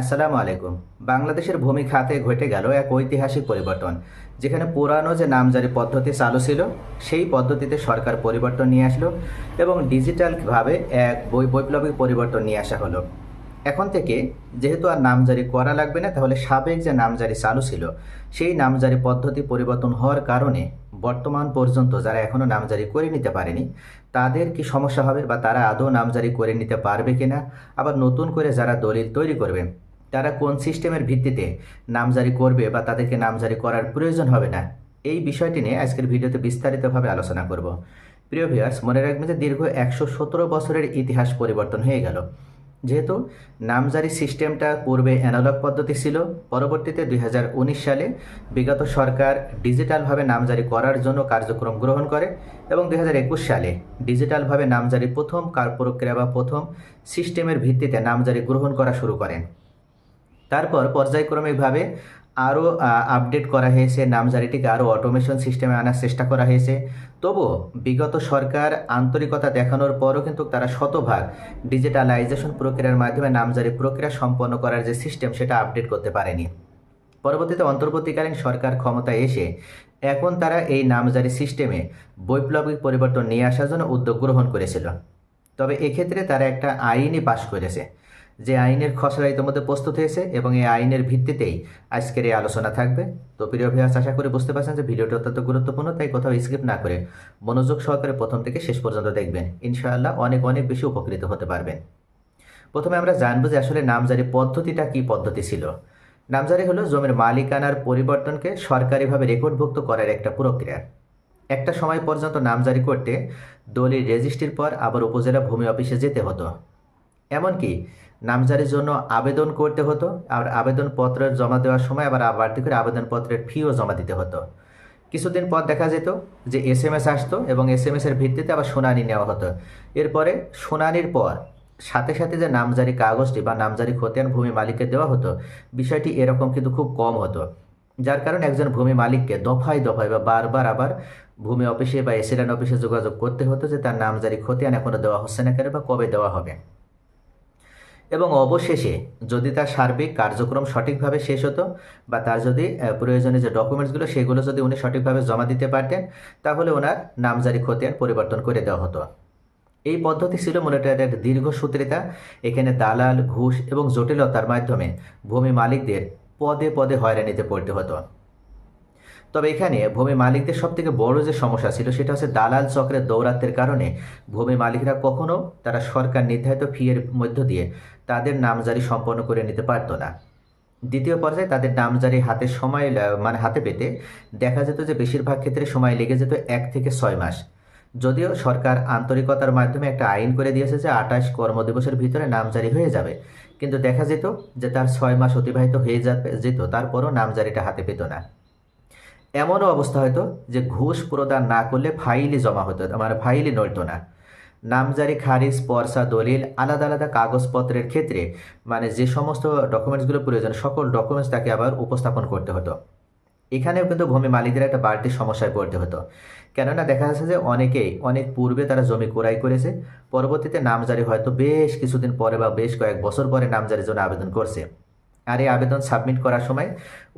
আসসালামু আলাইকুম। বাংলাদেশের ভূমি খাতে ঘটে গেল এক ঐতিহাসিক পরিবর্তন, যেখানে পুরানো যে নামজারি পদ্ধতি চালু ছিল, সেই পদ্ধতিতে সরকার পরিবর্তন নিয়ে আসলো এবং ডিজিটালভাবে এক বৈপ্লবিক পরিবর্তন নিয়ে আসা হলো। এখন থেকে যেহেতু আর নামজারি করা লাগবে না, তাহলে সাবেক যে নামজারি চালু ছিল, সেই নামজারি পদ্ধতি পরিবর্তন হওয়ার কারণে বর্তমান পর্যন্ত যারা এখনও নামজারি করে নিতে পারেনি, তাদের কি সমস্যা হবে বা তারা আদৌ নামজারি করে নিতে পারবে কিনা? আবার নতুন করে যারা দলিল তৈরি করবে তারা কোন সিস্টেমের ভিত্তিতে নামজারি করবে বা তাদেরকে নামজারি করার প্রয়োজন হবে না? এই বিষয়টি নিয়ে আজকের ভিডিওতে বিস্তারিতভাবে আলোচনা করব। প্রিয় ভিউয়ার্স, মনে রাখবেন যে দীর্ঘ একশো সতেরো বছরের ইতিহাস পরিবর্তন হয়ে গেল। যেহেতু নামজারি সিস্টেমটা পূর্বে অ্যানালগ পদ্ধতি ছিল, পরবর্তীতে দুই হাজার উনিশ সালে বিগত সরকার ডিজিটালভাবে নামজারি করার জন্য কার্যক্রম গ্রহণ করে এবং দুই হাজার একুশ সালে ডিজিটালভাবে নামজারি প্রথম কার প্রক্রিয়া বা প্রথম সিস্টেমের ভিত্তিতে নামজারি গ্রহণ করা শুরু করেন। তারপর পর্যায়ক্রমিকভাবে আরও আপডেট করা হয়েছে, নামজারিটিকে আরও অটোমেশন সিস্টেমে আনার চেষ্টা করা হয়েছে। তবুও বিগত সরকার আন্তরিকতা দেখানোর পরও কিন্তু তারা শতভাগ ডিজিটালাইজেশন প্রক্রিয়ার মাধ্যমে নামজারি প্রক্রিয়া সম্পন্ন করার যে সিস্টেম সেটা আপডেট করতে পারেনি। পরবর্তীতে অন্তর্বর্তীকালীন সরকার ক্ষমতায় এসে এখন তারা এই নামজারি সিস্টেমে বৈপ্লবিক পরিবর্তন নিয়ে আসার জন্য উদ্যোগ গ্রহণ করেছিল। তবে এক্ষেত্রে তারা একটা আইনই পাশ করেছে। যে আইনের খসড়া ইতিমধ্যে প্রস্তুত হয়েছে এবং এই আইনের ভিত্তিতেই আজকের এই আলোচনা থাকবে। তো প্রিয় ভিউয়ার্স আশা করে বুঝতে পারছেন যে ভিডিওটি অত্যন্ত গুরুত্বপূর্ণ, তাই কোথাও স্কিপ না করে মনোযোগ সহকারে প্রথম থেকে শেষ পর্যন্ত দেখবেন। ইনশাআল্লাহ অনেক অনেক বেশি উপকৃত হতে পারবেন। প্রথমে আমরা জানব যে আসলে নামজারি পদ্ধতিটা কি পদ্ধতি ছিল? নামজারি হলো জমির মালিকানার পরিবর্তনকে সরকারিভাবে রেকর্ডভুক্ত করার একটা প্রক্রিয়া। একটা সময় পর্যন্ত নামজারি করতে দলিল রেজিস্ট্রির পর আবার উপজেলা ভূমি অফিসে যেতে হতো। এমনকি নামজারির জন্য আবেদন করতে হতো আর আবেদনপত্রের জমা দেওয়ার সময় আবার বাড়তি করে আবেদনপত্রের ফিও জমা দিতে হতো। কিছুদিন পর দেখা যেত যে এস এম এস আসতো এবং এস এম এসের ভিত্তিতে আবার শুনানি নেওয়া হতো। এরপরে শুনানির পর সাথে সাথে যে নামজারি কাগজটি বা নামজারি খতিয়ান ভূমি মালিককে দেওয়া হতো, বিষয়টি এরকম কিন্তু খুব কম হতো। যার কারণে একজন ভূমি মালিককে দফায় দফায় বা বারবার আবার ভূমি অফিসে বা এসিডেন্ট অফিসে যোগাযোগ করতে হতো যে তার নামজারি খতিয়ান এখনও দেওয়া হচ্ছে না কেন বা কবে দেওয়া হবে। এবং অবশেষে যদি তার সার্বিক কার্যক্রম সঠিকভাবে শেষ হতো বা তার যদি প্রয়োজনীয় যে ডকুমেন্টসগুলো, সেগুলো যদি উনি সঠিকভাবে জমা দিতে পারতেন, তাহলে ওনার নামজারি খতিয়ান পরিবর্তন করে দেওয়া হতো। এই পদ্ধতি ছিল মূলত দীর্ঘ সূত্রিতা। এখানে দালাল, ঘুষ এবং জটিলতার মাধ্যমে ভূমি মালিকদের পদে পদে হয়রানিতে পড়তে হতো। তবে এখানে ভূমি মালিকদের সব থেকে বড় যে সমস্যা ছিল সেটা হচ্ছে দালাল চক্রের দৌরাত্মের কারণে ভূমি মালিকরা কখনো তারা সরকার নির্ধারিত ফিয়ের মধ্য দিয়ে তাদের নামজারি সম্পন্ন করে নিতে পারতো না। দ্বিতীয় পর্যায়ে তাদের নামজারি হাতে সময় মানে হাতে পেতে দেখা যেত যে বেশিরভাগ ক্ষেত্রে সময় লেগে যেত এক থেকে ছয় মাস। যদিও সরকার আন্তরিকতার মাধ্যমে একটা আইন করে দিয়েছে যে আঠাশ কর্মদিবসের ভিতরে নামজারি হয়ে যাবে। কিন্তু দেখা যেত যে তার ছয় মাস অতিবাহিত হয়ে যেত, তারপরও নামজারিটা হাতে পেত না। এমনও অবস্থা হতো যে ঘুষ প্রদান না করলে ফাইলই জমা হতো মানে ফাইলই নড়তো না। নামজারি, খারিজ, পর্সা, দলিল, আলাদা আলাদা কাগজপত্রের ক্ষেত্রে মানে যে সমস্ত ডকুমেন্টসগুলো প্রয়োজন, সকল ডকুমেন্টস তাকে আবার উপস্থাপন করতে হতো। এখানেও কিন্তু ভূমি মালিকদের একটা বাড়তি সমস্যায় পড়তে হতো। কেননা দেখা যাচ্ছে যে অনেকেই, অনেক পূর্বে তারা জমি ক্রয় করেছে, পরবর্তীতে নামজারি হয়তো বেশ কিছুদিন পরে বা বেশ কয়েক বছর পরে নামজারির জন্য আবেদন করছে। আর এই আবেদন সাবমিট করার সময়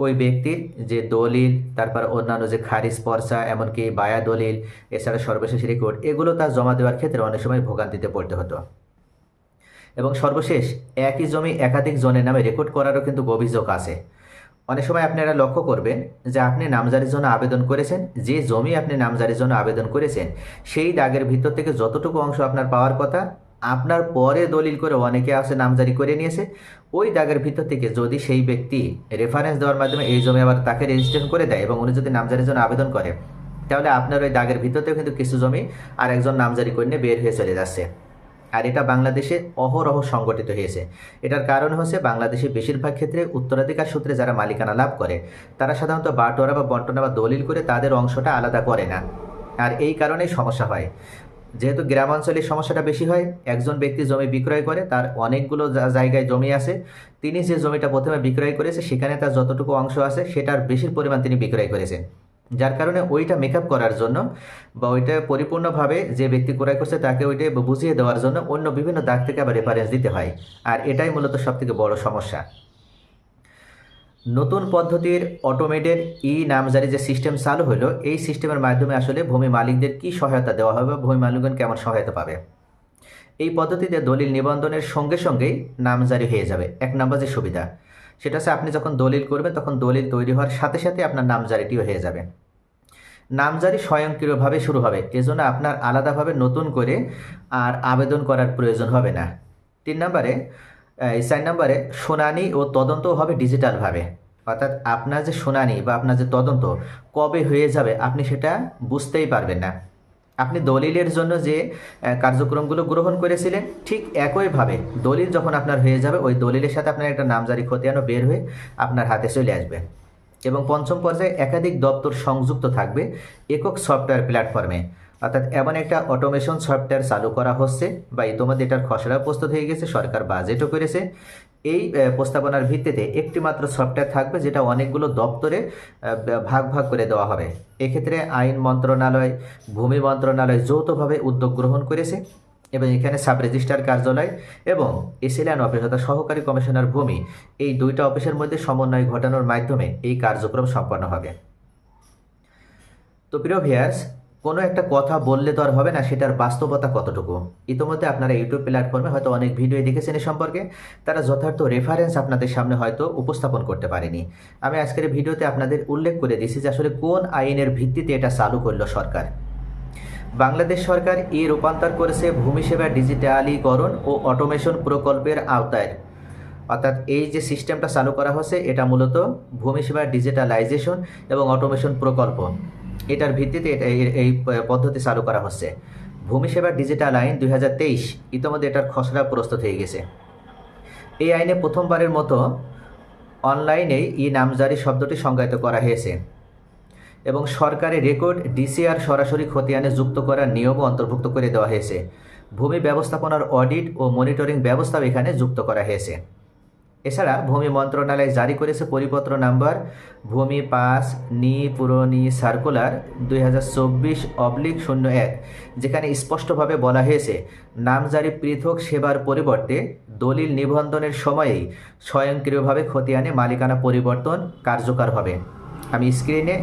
ওই ব্যক্তির যে দলিল, তারপর অন্যান্য যে খারিজ পর্চা, এমনকি বায়া দলিল, এছাড়া সর্বশেষ রেকর্ড এগুলো তার জমা দেওয়ার ক্ষেত্রে অনেক সময় ভোগান্তিতে পড়তে হতো। এবং সর্বশেষ, একই জমি একাধিক জনের নামে রেকর্ড করারও কিন্তু অভিযোগ আছে। অনেক সময় আপনারা লক্ষ্য করবেন যে আপনি নামজারির জন্য আবেদন করেছেন, যে জমি আপনি নামজারির জন্য আবেদন করেছেন, সেই দাগের ভিতর থেকে যতটুকু অংশ আপনার পাওয়ার কথা আপনার পরে দলিল করে অনেকে আছে নামজারি করে নিয়েছে। ওই দাগের ভিতর থেকে যদি সেই ব্যক্তি রেফারেন্স দেওয়ার মাধ্যমে এই জমি আবার তাকে রেজিস্ট্রেশন করে দেয় এবং উনি যদি নামজারির জন্য আবেদন করে, তাহলে আপনার ওই দাগের ভিতরতেও কিন্তু কিছু জমি আর একজন নামজারি করে নিয়ে বের হয়ে চলে যাচ্ছে। আর এটা বাংলাদেশে অহরহ সংগঠিত হয়েছে। এটার কারণ হচ্ছে বাংলাদেশে বেশিরভাগ ক্ষেত্রে উত্তরাধিকার সূত্রে যারা মালিকানা লাভ করে, তারা সাধারণত বাটোয়ারা বা বন্টনা বা দলিল করে তাদের অংশটা আলাদা করে না। আর এই কারণেই সমস্যা হয়। যেহেতু গ্রামাঞ্চলে সমস্যাটা বেশি হয়, একজন ব্যক্তি জমি বিক্রয় করে, তার অনেকগুলো জায়গায় জমি আছে, তিনি যে জমিটা প্রথমে বিক্রয় করেছে, সেখানে তার যতটুকু অংশ আছে, সেটার বেশির পরিমাণ তিনি বিক্রয় করেছেন। যার কারণে ওইটা মেকআপ করার জন্য বা ওইটা পরিপূর্ণভাবে যে ব্যক্তি ক্রয় করছে, তাকে ওইটা বুঝিয়ে দেওয়ার জন্য অন্য বিভিন্ন দাগ থেকে আবার রেফারেন্স দিতে হয়। আর এটাই মূলত সবথেকে বড় সমস্যা। নতুন পদ্ধতির অটোমেটেড ই নামজারি যে সিস্টেম চালু হলো, এই সিস্টেমের মাধ্যমে আসলে ভূমি মালিকদের কি সহায়তা দেওয়া হবে ভূমি মালিকগণ কেমন সহায়তা পাবে? এই পদ্ধতিতে দলিল নিবন্ধনের সঙ্গে সঙ্গেই নামজারি হয়ে যাবে। এক নম্বর যে সুবিধা, সেটা হচ্ছে আপনি যখন দলিল করবেন, তখন দলিল তৈরি হওয়ার সাথে সাথে আপনার নামজারিটিও হয়ে যাবে। নামজারি স্বয়ংক্রিয়ভাবে শুরু হবে, এজন্য আপনার আলাদাভাবে নতুন করে আর আবেদন করার প্রয়োজন হবে না। তিন নম্বরে এই চার নম্বরে শুনানি ও তদন্তও হবে ডিজিটালভাবে। অর্থাৎ আপনার যে শুনানি বা আপনার যে তদন্ত, কবে হয়ে যাবে আপনি সেটা বুঝতেই পারবেন না। আপনি দলিলের জন্য যে কার্যক্রমগুলো গ্রহণ করেছিলেন, ঠিক একইভাবে দলিল যখন আপনার হয়ে যাবে, ওই দলিলের সাথে আপনার একটা নামজারি খতিয়ানও বের হয়ে আপনার হাতে চলে আসবে। এবং পঞ্চম পর্যায়ে একাধিক দপ্তর সংযুক্ত থাকবে একক সফটওয়্যার প্ল্যাটফর্মে। অর্থাৎ এমন একটা অটোমেশন সফটওয়্যার চালু করা হচ্ছে বা ইতিমধ্যে এটার খসড়া প্রস্তুত হয়ে গেছে, সরকার বাজেটও করেছে। এই প্রস্তাবনার ভিত্তিতে একটি মাত্র সফটওয়্যার থাকবে যেটা অনেকগুলো দপ্তরে ভাগ ভাগ করে দেওয়া হবে। এক্ষেত্রে আইন মন্ত্রণালয়, ভূমি মন্ত্রণালয় যৌথভাবে উদ্যোগ গ্রহণ করেছে এবং এখানে সাব রেজিস্ট্রার কার্যালয় এবং এসিল্যান্ড অফিস অর্থাৎ সহকারী কমিশনার ভূমি এই দুইটা অফিসের মধ্যে সমন্বয় ঘটানোর মাধ্যমে এই কার্যক্রম সম্পন্ন হবে। তো প্রিয় ভিয়ার্স কোনো একটা কথা বললে তো আর হবে না, সেটার বাস্তবতা কতটুকু? ইতিমধ্যে আপনারা ইউটিউব প্ল্যাটফর্মে হয়তো অনেক ভিডিও দেখেছেন এ সম্পর্কে। তারা যথার্থ রেফারেন্স আপনাদের সামনে হয়তো উপস্থাপন করতে পারেনি। আমি আজকের ভিডিওতে আপনাদের উল্লেখ করে দিয়েছি যে আসলে কোন আইনের ভিত্তিতে এটা চালু করল সরকার। বাংলাদেশ সরকার ই রূপান্তর করেছে ভূমি সেবা ডিজিটালীকরণ ও অটোমেশন প্রকল্পের আওতায়। অর্থাৎ এই যে সিস্টেমটা চালু করা হচ্ছে এটা মূলত ভূমি সেবা ডিজিটালাইজেশন এবং অটোমেশন প্রকল্প। এটার ভিত্তিতে এই পদ্ধতি চালু করা হচ্ছে। ভূমি সেবা ডিজিটাল আইন দুই হাজার তেইশ ইতিমধ্যে এটার খসড়া প্রস্তুত হয়ে গেছে। এই আইনে প্রথমবারের মতো অনলাইনেই ই নামজারি শব্দটি সংজ্ঞায়িত করা হয়েছে এবং সরকারি রেকর্ড ডিসিআর সরাসরি খতিয়ানে যুক্ত করার নিয়মও অন্তর্ভুক্ত করে দেওয়া হয়েছে। ভূমি ব্যবস্থাপনার অডিট ও মনিটরিং ব্যবস্থাও এখানে যুক্ত করা হয়েছে। এছাড়া ভূমি মন্ত্রণালয় জারি করেছে পরিপত্র নাম্বার ভূমি পাস, নি, পুরনি, সার্কুলার দুই হাজার চব্বিশ অবলিক শূন্য এক, যেখানে স্পষ্টভাবে বলা হয়েছে নামজারি পৃথক সেবার পরিবর্তে দলিল নিবন্ধনের সময়েই স্বয়ংক্রিয়ভাবে খতিয়ানে মালিকানা পরিবর্তন কার্যকর হবে। আমি স্ক্রিনে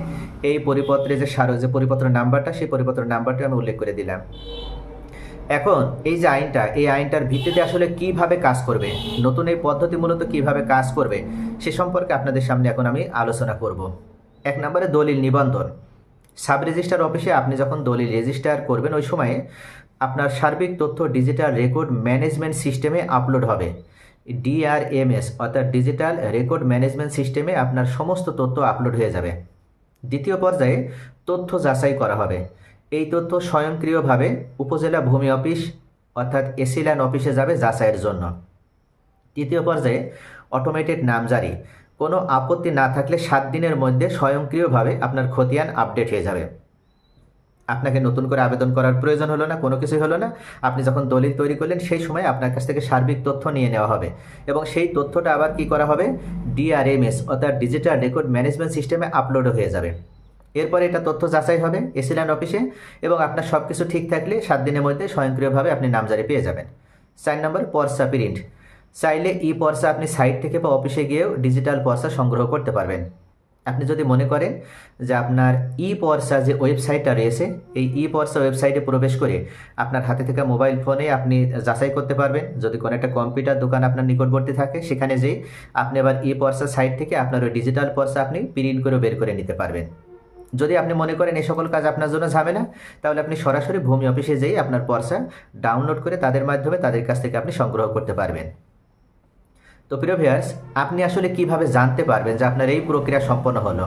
এই পরিপত্রে যে সার যে পরিপত্র নাম্বারটা, সেই পরিপত্র নাম্বারটা আমি উল্লেখ করে দিলাম। এখন এই যে আইনটা, এই আইনটার ভিত্তিতে আসলে কীভাবে কাজ করবে, নতুন এই পদ্ধতি মূলত কীভাবে কাজ করবে, সে সম্পর্কে আপনাদের সামনে এখন আমি আলোচনা করব। এক নম্বরে দলিল নিবন্ধন। সাব রেজিস্টার অফিসে আপনি যখন দলিল রেজিস্টার করবেন, ওই সময়ে আপনার সার্বিক তথ্য ডিজিটাল রেকর্ড ম্যানেজমেন্ট সিস্টেমে আপলোড হবে। ডিআরএমএস, অর্থাৎ ডিজিটাল রেকর্ড ম্যানেজমেন্ট সিস্টেমে আপনার সমস্ত তথ্য আপলোড হয়ে যাবে। দ্বিতীয় পর্যায়ে তথ্য যাচাই করা হবে। এই তথ্য স্বয়ংক্রিয়ভাবে উপজেলা ভূমি অফিস অর্থাৎ এসিল্যান্ড অফিসে যাবে যাচাইয়ের জন্য। তৃতীয় পর্যায়ে অটোমেটেড নামজারি কোনো আপত্তি না থাকলে সাত দিনের মধ্যে স্বয়ংক্রিয়ভাবে আপনার খতিয়ান আপডেট হয়ে যাবে। আপনাকে নতুন করে আবেদন করার প্রয়োজন হলো না, কোনো কিছুই হলো না। আপনি যখন দলিল তৈরি করলেন, সেই সময় আপনার কাছ থেকে সার্বিক তথ্য নিয়ে নেওয়া হবে এবং সেই তথ্যটা আবার কি করা হবে? ডিআরএমএস অর্থাৎ ডিজিটাল রেকর্ড ম্যানেজমেন্ট সিস্টেমে আপলোডও হয়ে যাবে। এরপরে এটা তথ্য যাচাই হবে এসিল্যান্ড অফিসে এবং আপনার সব কিছু ঠিক থাকলে সাত দিনের মধ্যে স্বয়ংক্রিয়ভাবে আপনি নামজারি পেয়ে যাবেন। চার নম্বর, পর্সা প্রিন্ট। চাইলে ই পর্সা আপনি সাইট থেকে বা অফিসে গিয়েও ডিজিটাল পর্সা সংগ্রহ করতে পারবেন। আপনি যদি মনে করেন যে আপনার ই পর্সা যে ওয়েবসাইটটা রয়েছে, এই ই পর্সা ওয়েবসাইটে প্রবেশ করে আপনার হাতে থাকা মোবাইল ফোনে আপনি যাচাই করতে পারবেন। যদি কোনো একটা কম্পিউটার দোকান আপনার নিকটবর্তী থাকে, সেখানে যেই আপনি আবার ই পর্সা সাইট থেকে আপনার ওই ডিজিটাল পর্সা আপনি প্রিন্ট করে বের করে নিতে পারবেন। যদি আপনি মনে করেন এই সকল কাজ আপনার জন্য ঝামেলা, তাহলে আপনি সরাসরি ভূমি অফিসে যেয়ে আপনার পর্সা ডাউনলোড করে তাদের মাধ্যমে তাদের কাছ থেকে আপনি সংগ্রহ করতে পারবেন। তো প্রিয় ভিয়ার্স আপনি আসলে কীভাবে জানতে পারবেন যে আপনার এই প্রক্রিয়া সম্পন্ন হলো?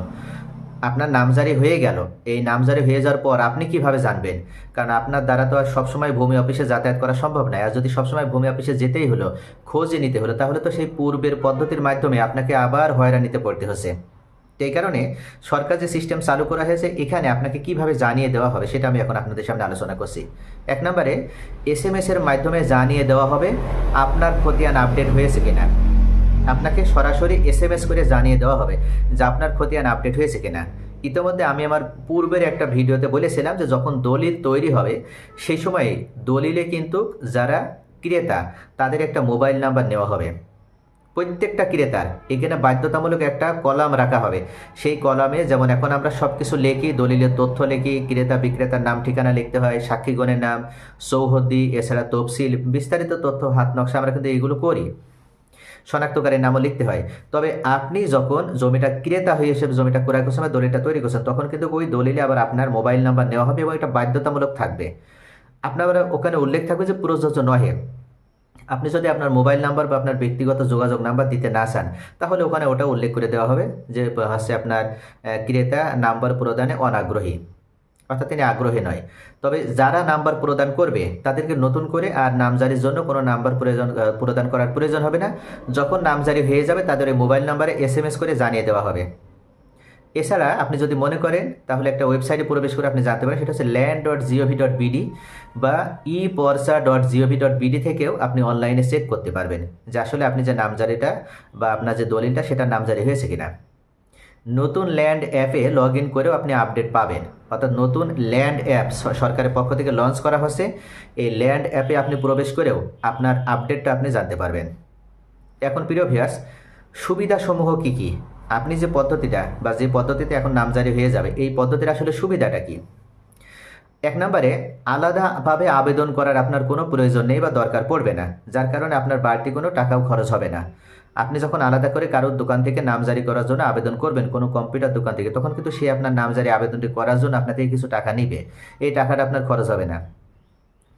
আপনার নামজারি হয়ে গেল। এই নামজারি হয়ে যাওয়ার পর আপনি কীভাবে জানবেন? কারণ আপনার দ্বারা তো আর সবসময় ভূমি অফিসে যাতায়াত করা সম্ভব নয়। আর যদি সবসময় ভূমি অফিসে যেতেই হলো খোঁজে নিতে হলো, তাহলে তো সেই পূর্বের পদ্ধতির মাধ্যমে আপনাকে আবার হয়রানিতে পড়তে হচ্ছে। এই কারণে সরকার যে সিস্টেম চালু করা হয়েছে, এখানে আপনাকে কীভাবে জানিয়ে দেওয়া হবে সেটা আমি এখন আপনাদের সামনে আলোচনা করছি। এক নম্বরে এস এম এর মাধ্যমে জানিয়ে দেওয়া হবে আপনার খতিয়ান আপডেট হয়েছে কিনা। আপনাকে সরাসরি এস এম এস করে জানিয়ে দেওয়া হবে যে আপনার খতিয়ান আপডেট হয়েছে কিনা। ইতিমধ্যে আমি আমার পূর্বের একটা ভিডিওতে বলেছিলাম যে যখন দলিল তৈরি হবে, সেই সময়ে দলিলে কিন্তু যারা ক্রেতা, তাদের একটা মোবাইল নাম্বার নেওয়া হবে। প্রত্যেকটা ক্রেতার এখানে বাধ্যতামূলক একটা কলাম রাখা হবে। সেই কলামে যেমন এখন আমরা সব কিছু লিখি, দলিলের তথ্য লিখি, ক্রেতা বিক্রেতার নাম, ঠিকানা লিখতে হয়, সাক্ষীগণের নাম, সৌহদ্দি, এছাড়া তফসিল, বিস্তারিত তথ্য, হাত নকশা আমরা কিন্তু এগুলো করি। শনাক্তকারীর নামও লিখতে হয়। তবে আপনি যখন জমিটা ক্রেতা হয়ে এসে জমিটা ক্রয় করছেন বা দলিলটা তৈরি করছেন, তখন কিন্তু ওই দলিলে আবার আপনার মোবাইল নাম্বার নেওয়া হবে এবং এটা বাধ্যতামূলক থাকবে। আপনার ওখানে উল্লেখ থাকবে যে প্রযোজ্য নহে। আপনি যদি আপনার মোবাইল নাম্বার বা আপনার ব্যক্তিগত যোগাযোগ নাম্বার দিতে না চান, তাহলে ওখানে ওটা উল্লেখ করে দেওয়া হবে যে হচ্ছে আপনার ক্রেতা নাম্বার প্রদানে অনাগ্রহী। অর্থাৎ তিনি আগ্রহী নয়। তবে যারা নাম্বার প্রদান করবে, তাদেরকে নতুন করে আর নামজারির জন্য কোনো নাম্বার প্রয়োজন প্রদান করার প্রয়োজন হবে না। যখন নামজারি হয়ে যাবে, তাদের মোবাইল নাম্বারে এস করে জানিয়ে দেওয়া হবে। এছাড়া আপনি যদি মনে করেন, তাহলে একটা ওয়েবসাইটে প্রবেশ করে আপনি জানতে পারেন, সেটা হচ্ছে land dot gov dot BD বা e porcha dot gov dot BD থেকেও আপনি অনলাইনে চেক করতে পারবেন যে আসলে আপনি যে নামজারিটা বা আপনার যে দলিলটা সেটা নামজারি হয়েছে কিনা। নতুন ল্যান্ড অ্যাপে লগ ইন করেও আপনি আপডেট পাবেন। অর্থাৎ নতুন ল্যান্ড অ্যাপ সরকারের পক্ষ থেকে লঞ্চ করা হচ্ছে। এই ল্যান্ড অ্যাপে আপনি প্রবেশ করেও আপনার আপডেটটা আপনি জানতে পারবেন। এখন প্রিয় ভিয়াস সুবিধাসমূহ কী কি? আপনি যে পদ্ধতিটা বা যে পদ্ধতিতে এখন নামজারি হয়ে যাবে, এই পদ্ধতির আসলে সুবিধাটা কি? এক নম্বরে, আলাদাভাবে আবেদন করার আপনার কোনো প্রয়োজন নেই বা দরকার পড়বে না, যার কারণে আপনার বাড়তি কোনো টাকাও খরচ হবে না। আপনি যখন আলাদা করে কারোর দোকান থেকে নামজারি করার জন্য আবেদন করবেন, কোনো কম্পিউটার দোকান থেকে, তখন কিন্তু সে আপনার নামজারি আবেদনটি করার জন্য আপনার থেকে কিছু টাকা নিবে। এই টাকাটা আপনার খরচ হবে না।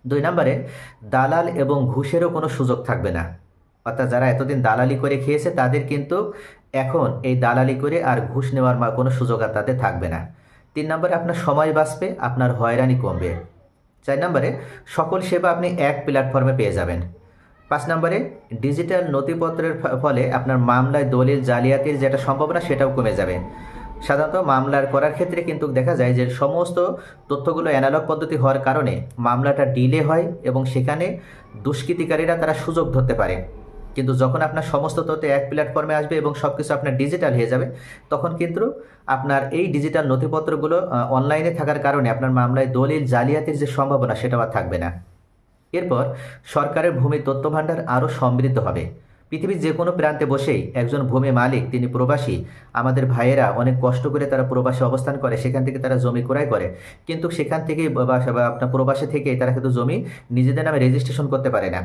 দুই নম্বরে, দালাল এবং ঘুষেরও কোনো সুযোগ থাকবে না। অর্থাৎ যারা এতদিন দালালি করে খেয়েছে, তাদের কিন্তু এখন এই দালালি করে আর ঘুষ নেওয়ার মা- কোনো সুযোগ আর তাতে থাকবে না। তিন নম্বরে আপনার সময় বাঁচবে, আপনার হয়রানি কমবে। চার নম্বরে, সকল সেবা আপনি এক প্ল্যাটফর্মে পেয়ে যাবেন। পাঁচ নম্বরে, ডিজিটাল নথিপত্রের ফলে আপনার মামলায় দলিল জালিয়াতির যেটা সম্ভাবনা সেটাও কমে যাবে। সাধারণত মামলার করার ক্ষেত্রে কিন্তু দেখা যায় যে সমস্ত তথ্যগুলো অ্যানালগ পদ্ধতি হওয়ার কারণে মামলাটা ডিলে হয় এবং সেখানে দুষ্কৃতিকারীরা তারা সুযোগ ধরতে পারে। কিন্তু যখন আপনার সমস্ত তথ্য এক প্ল্যাটফর্মে আসবে এবং সব কিছু আপনার ডিজিটাল হয়ে যাবে, তখন কিন্তু আপনার এই ডিজিটাল নথিপত্রগুলো অনলাইনে থাকার কারণে আপনার মামলায় দলিল জালিয়াতির যে সম্ভাবনা, সেটাও আর থাকবে না। এরপর সরকারের ভূমি তথ্য ভাণ্ডার আরও সমৃদ্ধ হবে। পৃথিবীর যে কোনো প্রান্তে বসেই একজন ভূমি মালিক, তিনি প্রবাসী, আমাদের ভাইয়েরা অনেক কষ্ট করে তারা প্রবাসে অবস্থান করে, সেখান থেকে তারা জমি ক্রয় করে। কিন্তু সেখান থেকেই বা আপনার প্রবাসে থেকে তারা কিন্তু জমি নিজেদের নামে রেজিস্ট্রেশন করতে পারে না।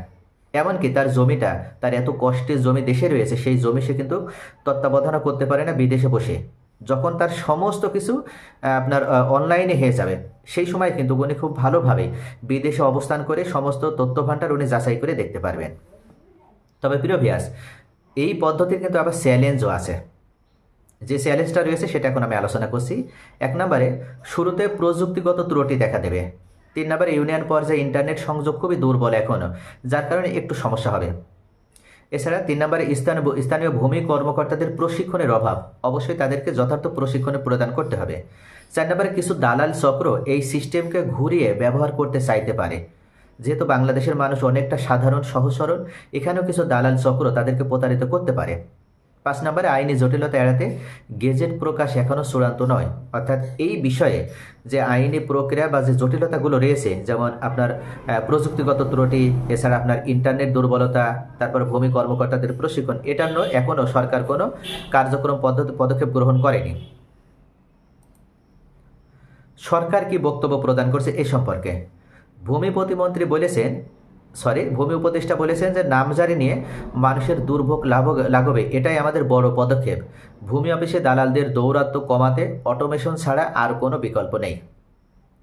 এমনকি তার জমিটা, তার এত কষ্টের জমি দেশে রয়েছে, সেই জমি সে কিন্তু তত্ত্বাবধানও করতে পারে না বিদেশে বসে। যখন তার সমস্ত কিছু আপনার অনলাইনে হয়ে যাবে, সেই সময় কিন্তু উনি খুব ভালোভাবে বিদেশে অবস্থান করে সমস্ত তথ্য ভাণ্ডার উনি যাচাই করে দেখতে পারবেন। তবে প্রিয় ভিয়াস এই পদ্ধতির কিন্তু আবার চ্যালেঞ্জও আছে। যে চ্যালেঞ্জটা রয়েছে সেটা এখন আমি আলোচনা করছি। এক নম্বরে, শুরুতে প্রযুক্তিগত ত্রুটি দেখা দেবে। তিন নম্বরে, ইউনিয়ন পর্যায়ে ইন্টারনেট সংযোগ খুবই দুর্বল এখনও যার কারণে একটু সমস্যা হবে। এছাড়া তিন নম্বরে স্থানীয় স্থানীয় ভূমি কর্মকর্তাদের প্রশিক্ষণের অভাব, অবশ্যই তাদেরকে যথার্থ প্রশিক্ষণে প্রদান করতে হবে। চার নম্বরে, কিছু দালাল চক্র এই সিস্টেমকে ঘুরিয়ে ব্যবহার করতে চাইতে পারে। যেহেতু বাংলাদেশের মানুষ অনেকটা সাধারণ সহজ সরল এখানেও কিছু দালাল চক্র তাদেরকে প্রতারিত করতে পারে। পাঁচ নম্বরে আইনি জটিলতা এড়াতে গেজেট প্রকাশ এখনও চূড়ান্ত নয়। অর্থাৎ এই বিষয়ে যে আইনি প্রক্রিয়া বা যে জটিলতাগুলো রয়েছে, যেমন আপনার প্রযুক্তিগত ত্রুটি, এছাড়া আপনার ইন্টারনেট দুর্বলতা, তারপর ভূমি কর্মকর্তাদের প্রশিক্ষণ নয় এখনও সরকার কোনো কার্যক্রম পদ্ধতি পদক্ষেপ গ্রহণ করেনি। সরকার কি বক্তব্য প্রদান করছে এ সম্পর্কে? ভূমি প্রতিমন্ত্রী বলেছেন সরি, ভূমি উপদেষ্টা বলেছেন যে নামজারি নিয়ে মানুষের দুর্ভোগ লাভ লাগবে এটাই আমাদের বড় পদক্ষেপ। ভূমি অফিসে দালালদের দৌরাত্ম্য কমাতে অটোমেশন ছাড়া আর কোনো বিকল্প নেই।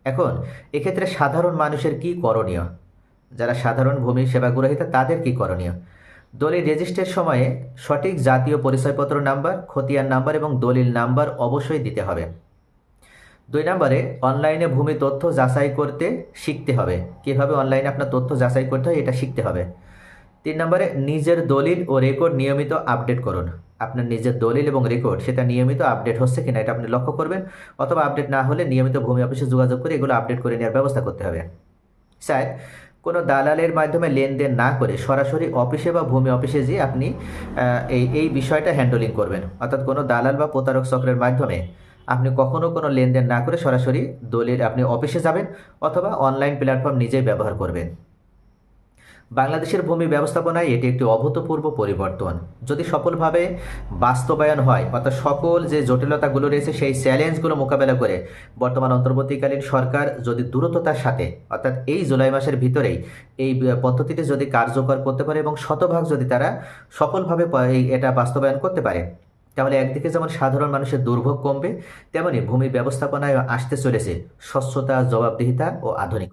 এখন, এক্ষেত্রে সাধারণ মানুষের কি করণীয়? যারা সাধারণ ভূমি সেবা গ্রহীতা, তাদের কি করণীয়? দলিল রেজিস্ট্রের সময়ে সঠিক জাতীয় পরিচয়পত্র নাম্বার, খতিয়ান নাম্বার এবং দলিল নাম্বার অবশ্যই দিতে হবে। দুই নম্বরে, অনলাইনে ভূমি তথ্য যাচাই করতে শিখতে হবে। কীভাবে অনলাইনে আপনার তথ্য যাচাই করতে হয়, এটা শিখতে হবে। তিন নম্বরে, নিজের দলিল ও রেকর্ড নিয়মিত আপডেট করুন। আপনার নিজের দলিল এবং রেকর্ড সেটা নিয়মিত আপডেট হচ্ছে কিনা, এটা আপনি লক্ষ্য করবেন, অথবা আপডেট না হলে নিয়মিত ভূমি অফিসে যোগাযোগ করে এগুলো আপডেট করে নেওয়ার ব্যবস্থা করতে হবে। স্যার কোনো দালালের মাধ্যমে লেনদেন না করে সরাসরি অফিসে বা ভূমি অফিসে যেয়ে আপনি এই এই বিষয়টা হ্যান্ডলিং করবেন। অর্থাৎ কোনো দালাল বা প্রতারক চক্রের মাধ্যমে আপনি কখনো কোনো লেনদেন না করে সরাসরি দলিল আপনি অফিসে যাবেন অথবা অনলাইন প্ল্যাটফর্ম নিজেই ব্যবহার করবেন। বাংলাদেশের ভূমি ব্যবস্থাপনায় এটি একটি অভূতপূর্ব পরিবর্তন। যদি সফলভাবে বাস্তবায়ন হয়, অর্থাৎ সকল যে জটিলতাগুলো রয়েছে সেই চ্যালেঞ্জগুলো মোকাবেলা করে বর্তমান অন্তর্বর্তীকালীন সরকার যদি দ্রুততার সাথে, অর্থাৎ এই জুলাই মাসের ভিতরেই এই পদ্ধতিটি যদি কার্যকর করতে পারে এবং শতভাগ যদি তারা সফলভাবে এটা বাস্তবায়ন করতে পারে তাহলে একদিকে যেমন সাধারণ মানুষের দুর্ভোগ কমবে, তেমনি ভূমি ব্যবস্থাপনায় আসতে চলেছে স্বচ্ছতা, জবাবদিহিতা ও আধুনিক